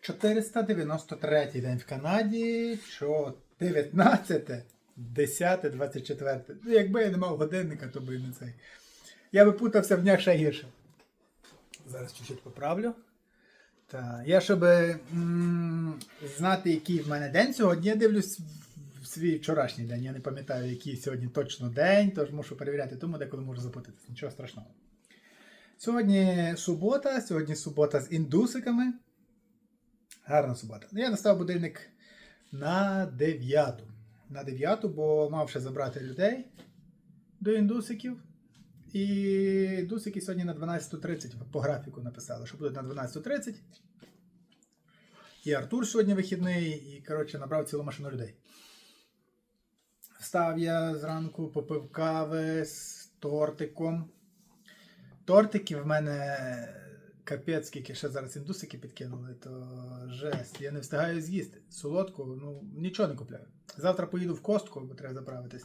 493 день в Канаді, що 19, 10, 24. Ну, якби я не мав годинника, то би не цей. Я би путався в днях ще гірше. Зараз чуть-чуть поправлю. Так, я щоб м, знати, який в мене день сьогодні, я дивлюсь в- свій вчорашній день. Я не пам'ятаю, який сьогодні точно день, тож мушу перевіряти, тому деколи можу запутатися. Нічого страшного. Сьогодні субота, сьогодні субота з індусиками. Гарна субота. Ну, Я настав будильник на 9. На 9, бо мав ще забрати людей до індусиків. І індусики сьогодні на 12.30 по графіку написали, що буде на 12.30. І Артур сьогодні вихідний, і, коротше, набрав цілу машину людей. Встав я зранку, попив кави з тортиком. Тортики в мене капець, скільки ще зараз індусики підкинули, то жесть. Я не встигаю з'їсти. Солодку, ну нічого не купляю. Завтра поїду в костку, бо треба заправитись.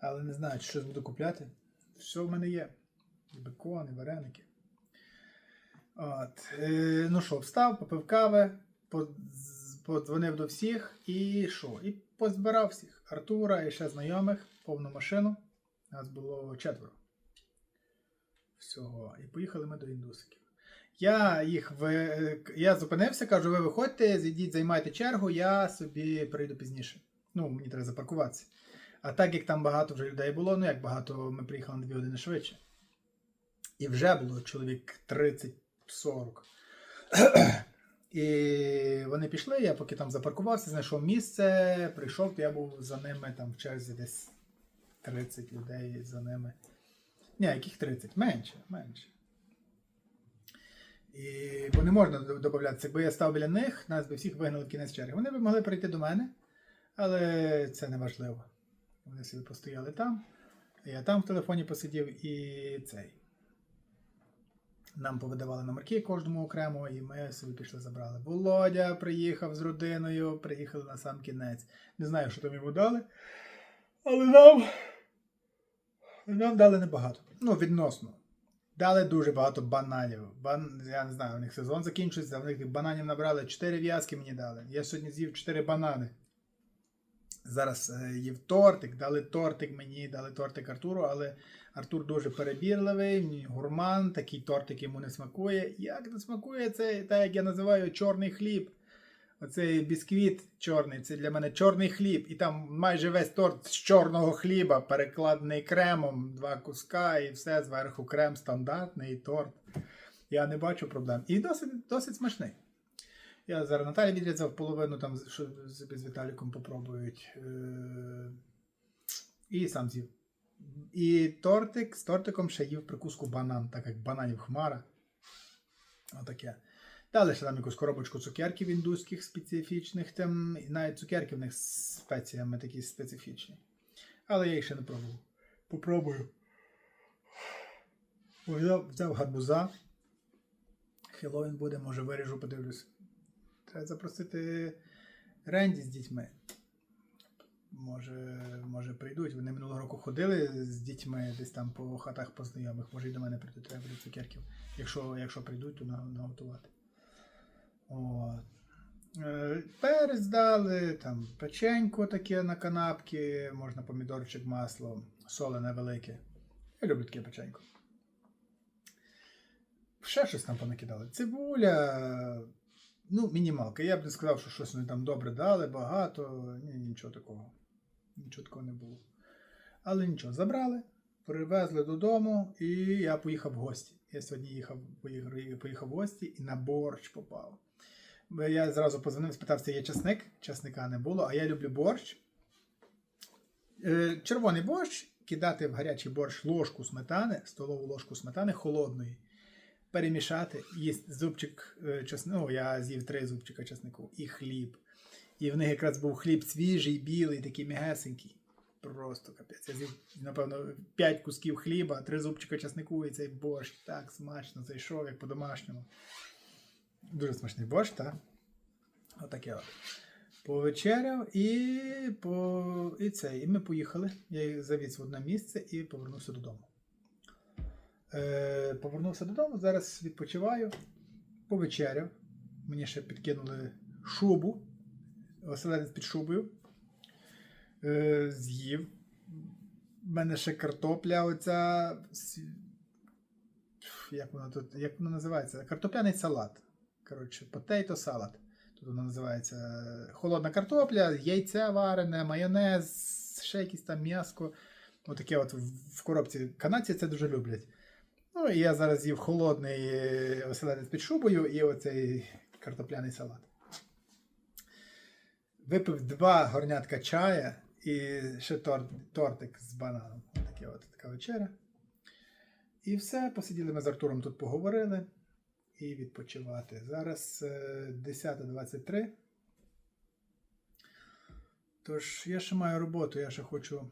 Але не знаю, щось буду купляти. Все в мене є. І вареники. От. Е, ну що, встав, попив кави, подзвонив до всіх і що? І позбирав всіх. Артура і ще знайомих, повну машину. Нас було четверо всього. І поїхали ми до індусиків. Я їх в... я зупинився, кажу, ви виходьте, зійдіть, займайте чергу, я собі прийду пізніше. Ну, мені треба запаркуватися. А так як там багато вже людей було, ну як багато, ми приїхали на 2 години швидше. І вже було чоловік 30-40. І вони пішли, я поки там запаркувався, знайшов місце, прийшов, то я був за ними там в черзі десь 30 людей за ними. Ні, яких 30? Менше, менше. І бо не можна додатися. Якби я став біля них, нас би всіх вигнали в кінець черги. Вони б могли прийти до мене, але це не важливо. Вони собі постояли там. Я там в телефоні посидів і цей. Нам повидавали номерки кожному окремо, і ми собі пішли забрали. Володя приїхав з родиною, приїхали на сам кінець. Не знаю, що там йому дали. Але нам. Нам дали небагато. Ну, відносно. Дали дуже багато бананів. Бан... Я не знаю, у них сезон закінчується, в них бананів набрали 4 в'язки мені дали. Я сьогодні з'їв 4 банани. Зараз е, їв тортик, дали тортик мені, дали тортик Артуру, але Артур дуже перебірливий, гурман, такий тортик йому не смакує. Як не смакує це, так як я називаю чорний хліб. Оцей бісквіт чорний, це для мене чорний хліб. І там майже весь торт з чорного хліба, перекладений кремом, два куска і все зверху крем стандартний торт. Я не бачу проблем. І досить, досить смачний. Я зараз Наталі відрізав половину, там що з Віталіком попробують. Е- І сам з'їв. І тортик з тортиком ще їв прикуску банан, так як бананів хмара. Отаке. Дали ще там якусь коробочку цукерків індуських специфічних, там, навіть цукерки в них з спеціями такі специфічні. Але я їх ще не пробував. Попробую. Взяв, взяв гарбуза. Хеллоуін буде, може виріжу, подивлюсь. Треба запросити Ренді з дітьми. Може, може прийдуть. Вони минулого року ходили з дітьми десь там по хатах по знайомих. Може і до мене прийдуть, треба буде цукерків. Якщо, якщо прийдуть, то на- наготувати. От. Е, Перець дали, там печенько таке на канапки, можна помідорчик, масло, солене велике. Я люблю таке печенько. Ще щось там понакидали. Цибуля, ну, мінімалка. Я б не сказав, що щось вони там добре дали, багато. Ні, нічого такого. Нічого такого не було. Але нічого, забрали, привезли додому, і я поїхав в гості. Я сьогодні їхав, поїхав в гості і на борщ попав. Я зразу позвонив, спитався, є часник. Часника не було, а я люблю борщ. Е, Червоний борщ кидати в гарячий борщ ложку сметани, столову ложку сметани холодної, перемішати, їсти зубчик е, чеснику. Я з'їв три зубчика чеснику і хліб. І в них якраз був хліб свіжий, білий, такий м'ягесенький. Просто капець. Я з'їв, напевно, 5 кусків хліба, три зубчика чеснику і цей борщ так смачно зайшов, як по-домашньому. Дуже смачний борщ, так? Отаке от. Повечеряв і, по... і це. І ми поїхали. Я завіз в одне місце і повернувся додому. Е, повернувся додому, зараз відпочиваю, повечеряв. Мені ще підкинули шубу. Оселедець під шубою. Е, з'їв. У мене ще картопля оця. Як вона тут, як вона називається? Картопляний салат. Коротше, potato салат. Тут вона називається холодна картопля, яйця варене, майонез, ще якесь там м'яско. Отаке от в коробці. Канадці це дуже люблять. Ну, і я зараз їв холодний е, оселедець під шубою і оцей картопляний салат. Випив два горнятка чая і ще торт, тортик з бананом. Таке от така вечеря. І все, посиділи ми з Артуром тут поговорили і відпочивати. Зараз е, 10.23. Тож я ще маю роботу, я ще хочу.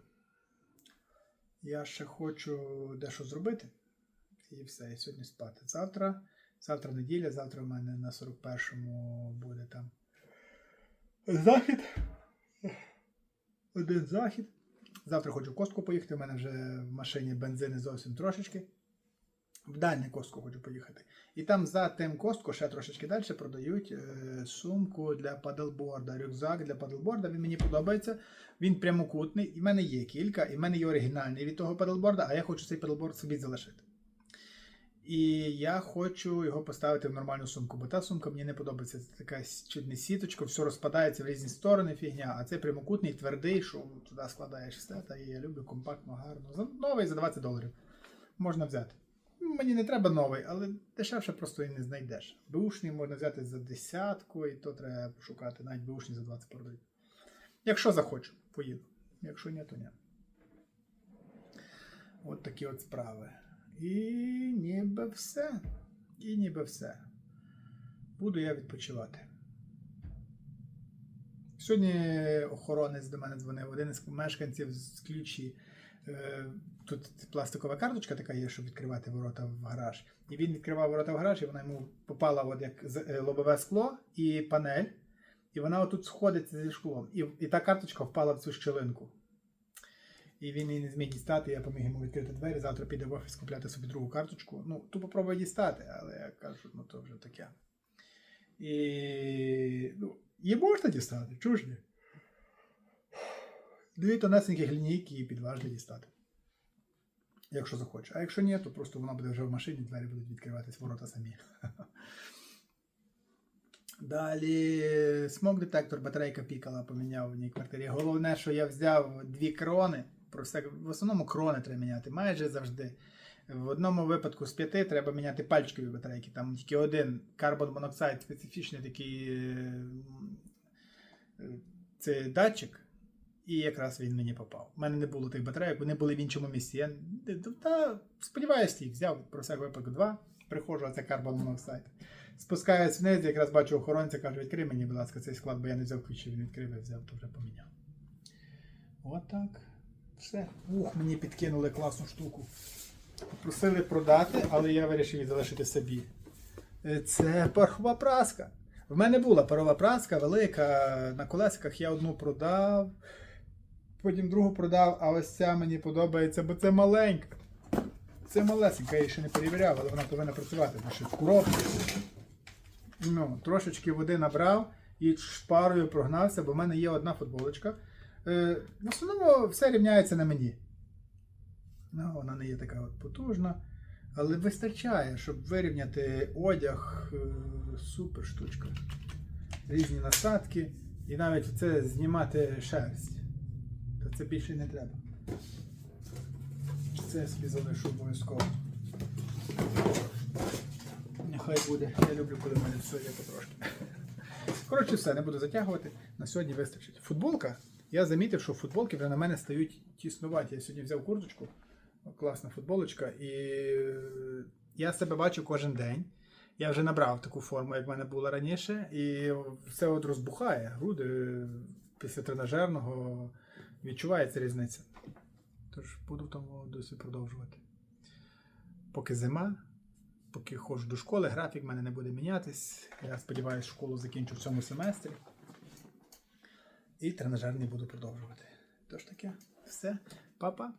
Я ще хочу дещо зробити. І все, і сьогодні спати. Завтра, завтра неділя, завтра в мене на 41-му буде там захід. Один захід. Завтра хочу в костку поїхати. У мене вже в машині бензини зовсім трошечки. В дальню костку хочу поїхати. І там за тим костку ще трошечки далі продають е, сумку для падлборда, рюкзак для падлборда. Він мені подобається. Він прямокутний. І в мене є кілька, і в мене є оригінальний від того падлборда, а я хочу цей падлборд собі залишити. І я хочу його поставити в нормальну сумку, бо та сумка мені не подобається. Це така чуть сіточка, все розпадається в різні сторони, фігня, а це прямокутний, твердий, що туди складаєш все. Та я люблю компактно, гарно. За новий за 20 доларів можна взяти. Мені не треба новий, але дешевше просто і не знайдеш. Бушний можна взяти за десятку, і то треба пошукати. Навіть бушні за 20 продають. Якщо захочу, поїду. Якщо ні, то ні. От такі от справи. І ніби все. І ніби все. Буду я відпочивати. Сьогодні охоронець до мене дзвонив, один із мешканців з ключі. Е, Тут пластикова карточка така є, щоб відкривати ворота в гараж. І він відкривав ворота в гараж, і вона йому попала от як е, лобове скло і панель. І вона отут сходиться зі шклом. І, і та карточка впала в цю щелинку. І він її не зміг дістати, я поміг йому відкрити двері. Завтра піде в офіс купляти собі другу карточку. Ну, ту попробує дістати, але я кажу, ну то вже таке. І ну, її можна дістати, чого ж ні? Дві тонесенькі лінійки і підважні дістати. Якщо захоче. А якщо ні, то просто вона буде вже в машині, двері будуть відкриватись ворота самі. Далі смок детектор, батарейка пікала, поміняв в одній квартирі. Головне, що я взяв дві крони. Про все, в основному крони треба міняти, майже завжди. В одному випадку з п'яти треба міняти пальчикові батарейки. Там тільки один карбон моноксид, специфічний такий е, е, це датчик. І якраз він мені попав. У мене не було тих батарейок, вони були в іншому місці. Я та, сподіваюся, їх взяв про всяк випадок два. Приходжу, а це карбон моноксид. Спускаюсь вниз, якраз бачу охоронця, кажу, відкрий мені, будь ласка, цей склад, бо я не взяв ключі, він відкрив, я взяв, то вже поміняв. Отак. Все. Ух, мені підкинули класну штуку. Попросили продати, але я вирішив її залишити собі. Е, Це парова праска. В мене була парова праска велика на колесиках. Я одну продав, потім другу продав, а ось ця мені подобається, бо це маленька. Це малесенька, я її ще не перевіряв, але вона повинна працювати. Ще в коробці. Ну, трошечки води набрав і шпарою прогнався, бо в мене є одна футболочка. Е, в основному все рівняється на мені. Вона не є така от потужна. Але вистачає, щоб вирівняти одяг. Е, супер штучка. Різні насадки. І навіть це знімати шерсть. То це більше не треба. Це я собі залишу обов'язково. Нехай буде. Я люблю, коли мене все є потрошки. Коротше, все, не буду затягувати. На сьогодні вистачить. Футболка. Я замітив, що футболки вже на мене стають тіснуваті. Я сьогодні взяв курточку. Класна футболочка. І я себе бачу кожен день. Я вже набрав таку форму, як в мене була раніше, і все от розбухає. Груди е, після тренажерного відчувається різниця. Тож буду в тому досі продовжувати. Поки зима, поки ходжу до школи, графік в мене не буде мінятись. Я сподіваюся, школу закінчу в цьому семестрі. І тренажерний буду продовжувати. Тож таке, все, папа.